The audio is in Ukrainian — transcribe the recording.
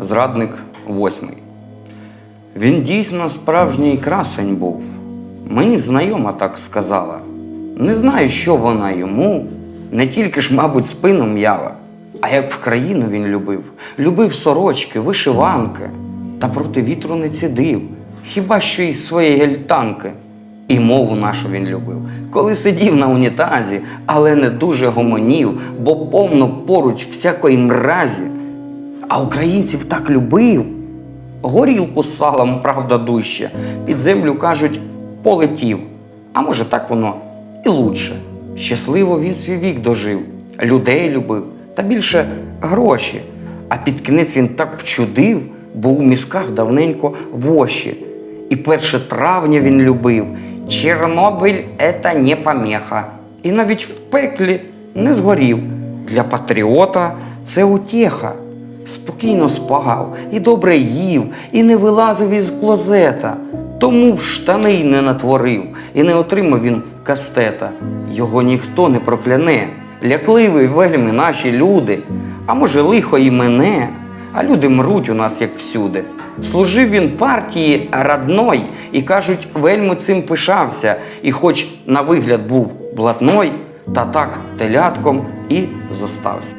зрадник восьмий. Він дійсно справжній красень був. Мені знайома так сказала. Не знаю, що вона йому, не тільки ж, мабуть, спину м'яла, а як в країну він любив, любив сорочки, вишиванки, та проти вітру не цідив, хіба що із своєї гельтанки. І мову нашу він любив, коли сидів на унітазі, але не дуже гомонів, бо повно поруч всякої мразі. А українців так любив. Горілку з салом, правда, дужче. Під землю кажуть, полетів. А може, так воно і лучше. Щасливо він свій вік дожив, людей любив, та більше гроші. А під кінець він так вчудив, бо у мізках давненько воші. І перше травня він любив. Чорнобиль це не помеха. І навіть в пеклі не згорів. Для патріота це утєха. Спокійно спав, і добре їв, і не вилазив із клозета. Тому в штани й не натворив, і не отримав він кастета. Його ніхто не прокляне. Лякливий вельми наші люди. А може, лихо і мене, а люди мруть у нас, як всюди. Служив він партії родной, і кажуть, вельми цим пишався, і хоч на вигляд був блатной, та так телятком і зостався.